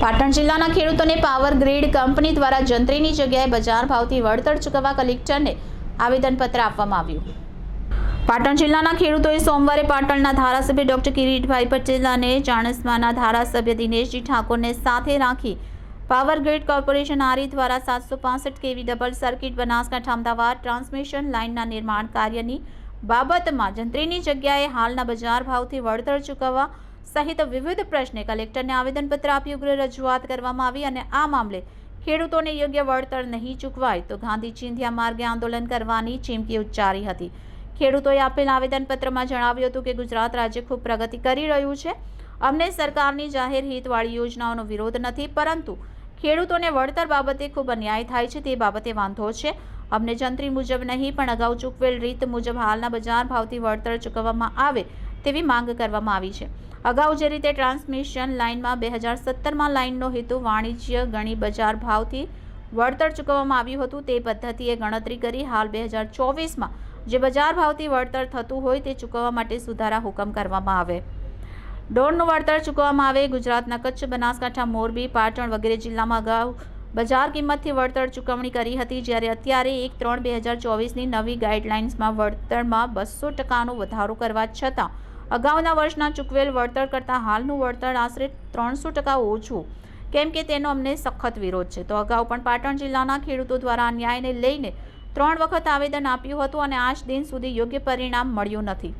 પાટણ જિલ્લાના ખેડૂતોને power grid company દ્વારા જંત્રીની જગ્યાએ બજાર ભાવથી વળતર ચૂકવવા કલેક્ટરને આવેદનપત્ર આપવામાં આવ્યું. પાટણ જિલ્લાના ખેડૂતોએ સોમવારે પાટણના ધારાસભ્ય ડોક્ટર કિરીટભાઈ પટેલ અને ચાણસ્માના ધારાસભ્ય દિનેશજી ઠાકોરને સાથે રાખી પાવર ગ્રીડ કોર્પોરેશન આરી દ્વારા સાતસો પાસઠ KV double circuit Banaskantha Ahmedabad transmission લાઇનના નિર્માણ કાર્યની બાબતમાં જંત્રીની જગ્યાએ હાલના બજાર ભાવથી વળતર ચૂકવવા સહિત વિવિધ પ્રશ્ને કલેક્ટરને આવેદનપત્ર આપી ઉગ્ર રજૂઆત કરવામાં આવી અને આ મામલે ખેડૂતોને યોગ્ય વળતર નહીં ચૂકવાય તો ગાંધી ચિંધ્યા માર્ગે આંદોલન કરવાની ચીમકી ઉચ્ચારી હતી. ખેડૂતોએ આપેલ આવેદનપત્રમાં જણાવ્યું હતું કે ગુજરાત રાજ્ય ખૂબ પ્રગતિ કરી રહ્યું છે. અમને સરકારની જાહેર હિતવાળી યોજનાઓનો વિરોધ નથી, પરંતુ ખેડૂતોને વળતર બાબતે ખૂબ અન્યાય થાય છે તે બાબતે વાંધો છે. અમને જંત્રી મુજબ નહીં, પણ અગાઉ ચૂકવેલ રીત મુજબ હાલના બજાર ભાવથી વળતર ચૂકવવામાં આવે તેવી માંગ કરવામાં આવી છે. અગાઉ જે રીતે ટ્રાન્સમિશન લાઇનમાં બે હજાર સત્તરમાં લાઇનનો હેતુ વાણિજ્ય ગણી બજાર ભાવથી વળતર ચૂકવવામાં આવ્યું હતું, તે પદ્ધતિએ ગણતરી કરી હાલ બે હજાર ચોવીસમાં જે બજાર ભાવથી વળતર થતું હોય તે ચૂકવવા માટે સુધારા હુકમ કરવામાં આવે. ડોળનું વળતર ચૂકવવામાં આવે, ગુજરાતના કચ્છ, બનાસકાંઠા, મોરબી, પાટણ વગેરે જિલ્લામાં અગાઉ બજાર કિંમતથી વળતર ચૂકવણી કરી હતી, જ્યારે અત્યારે એક ત્રણ બે હજાર ચોવીસની નવી ગાઈડલાઇન્સમાં વળતરમાં બસો ટકાનો વધારો કરવા છતાં અગાઉના વર્ષના ચૂકવેલ વળતર કરતાં હાલનું વળતર આશરે ત્રણસો ટકા ઓછું. કેમ કે તેનો અમને સખત વિરોધ છે. તો અગાઉ પણ પાટણ જિલ્લાના ખેડૂતો દ્વારા ન્યાયને લઈને ત્રણ વખત આવેદન આપ્યું હતું અને આજ દિન સુધી યોગ્ય પરિણામ મળ્યું નથી.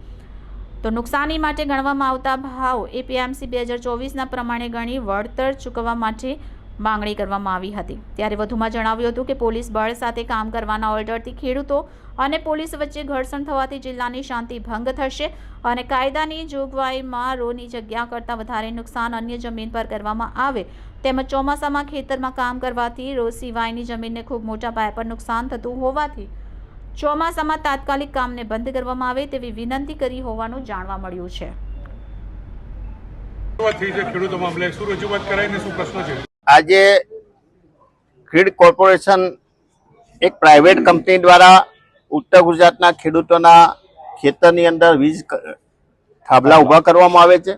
તો નુકસાની માટે ગણવામાં આવતા ભાવ એપીએમસી બે હજાર ચોવીસના પ્રમાણે ગણી વળતર ચૂકવવા માટે માંગણી કરવામાં આવી હતી. ત્યારે વધુમાં જણાવ્યું હતું કે પોલીસ બળ સાથે કામ કરવાના ઓર્ડરથી ખેડૂતો અને પોલીસ વચ્ચે ઘર્ષણ થવાથી જિલ્લાની શાંતિ ભંગ થશે અને કાયદાની જોગવાઈમાં રોની જગ્યા કરતાં વધારે નુકસાન અન્ય જમીન પર કરવામાં આવે તેમજ ચોમાસામાં ખેતરમાં કામ કરવાથી રો સિવાયની જમીનને ખૂબ મોટા પાયા પર નુકસાન થતું હોવાથી ચોમાસામાં તાત્કાલિક કામને બંધ કરવામાં આવે તેવી વિનંતી કરી હોવાનું જાણવા મળ્યું છે રજૂઆત થઈ છે ખેડૂતો મામલે શું રજૂઆત કરાઈ ને શું પ્રશ્ન છે આજે ગ્રીડ કોર્પોરેશન એક પ્રાઇવેટ કંપની દ્વારા ઉત્તર ગુજરાતના ખેડૂતોના ખેતરની અંદર વીજ થાંભલા ઊભા કરવામાં આવે છે.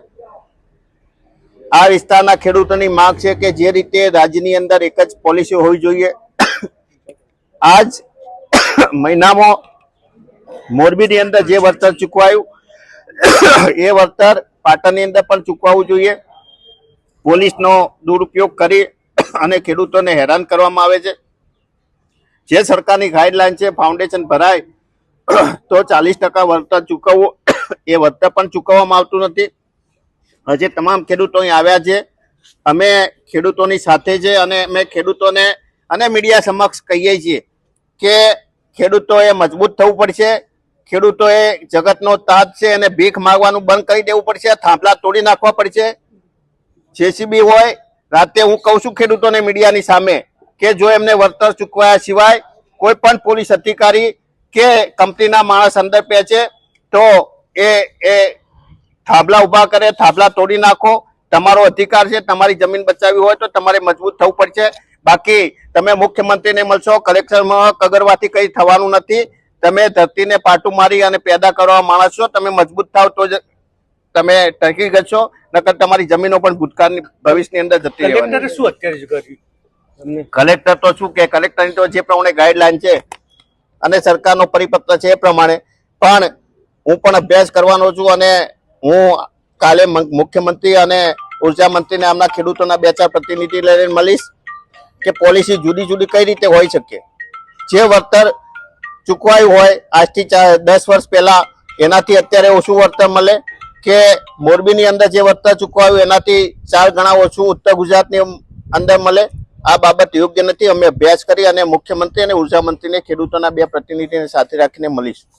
આ વિસ્તારના ખેડૂતોની માંગ છે કે જે રીતે રાજ્યની અંદર એક જ પોલિસી હોવી જોઈએ. આજ મહિનામાં મોરબીની અંદર જે વળતર ચૂકવાયું, એ વળતર પાટણની અંદર પણ ચૂકવવું જોઈએ. પોલીસનો દુરુપયોગ કરી અને ખેડૂતોને હેરાન કરવામાં આવે છે. જે સરકારની ગાઈડલાઈન છે, ફાઉન્ડેશન ભરાય, તો ચાલીસ ટકા વળતર ચૂકવવું, એ વળતર પણ ચૂકવવામાં આવતું નથી. હજી તમામ ખેડૂતો અહીં આવ્યા છે. અમે ખેડૂતોની સાથે છે અને અમે ખેડૂતોને અને મીડિયા સમક્ષ કહીએ છીએ કે ખેડૂતોએ મજબૂત થવું પડશે. ખેડૂતોએ જગતનો તાજ છે અને ભીખ માગવાનું બંધ કરી દેવું પડશે થાંભલા તોડી નાખવા પડશે. જેસીબી હોય, રાતે હું કહું છું ખેડૂતોને મીડિયાની સામે કે જો એમને વળતર ચૂકવ્યા સિવાય કોઈ પણ પોલીસ અધિકારી કે કંપનીના માણસ અંદર છે, તો એ એ થાંભલા ઊભા કરે, થાંભલા તોડી નાખો. તમારો અધિકાર છે, તમારી જમીન બચાવવી હોય તો તમારે મજબૂત થવું પડશે. બાકી તમે મુખ્યમંત્રીને મળશો, કલેક્ટરમાં કગરવાથી કંઈ થવાનું નથી. તમે ધરતીને પાટું મારી અને પેદા કરવા માણસ છો તમે મજબૂત થાવ તો જ તમે ટકી ગયો નકર તમારી જમીનો પણ ભૂતકાળની ભવિષ્યની અંદર જતી રહેવાની શું અત્યારે કર્યું? કલેક્ટર તો શું કે કલેક્ટરની તો જે પ્રમાણે ગાઈડલાઈન છે અને સરકારનો પરિપત્ર છે એ પ્રમાણે પણ હું પણ અભ્યાસ કરવાનો છું અને હું કાલે મુખ્યમંત્રી અને ઊર્જા મંત્રીને આમના ખેડૂતોના બે ચાર પ્રતિનિધિ લઈને મળીશ કે પોલિસી જુદી જુદી કઈ રીતે હોઈ શકે. જે વળતર ચૂકવાયું હોય, આજથી દસ વર્ષ પહેલા એનાથી અત્યારે ઓછું વળતર મળે કે મોરબીની અંદર જે વળતર ચૂકવાયું, એનાથી ચાર ગણા ઓછું ઉત્તર ગુજરાતની અંદર મળે. આ બાબત યોગ્ય નથી. અમે અભ્યાસ કરી અને મુખ્યમંત્રી અને ઊર્જા મંત્રીને ખેડૂતોના બે પ્રતિનિધિને સાથે રાખીને મળીશું.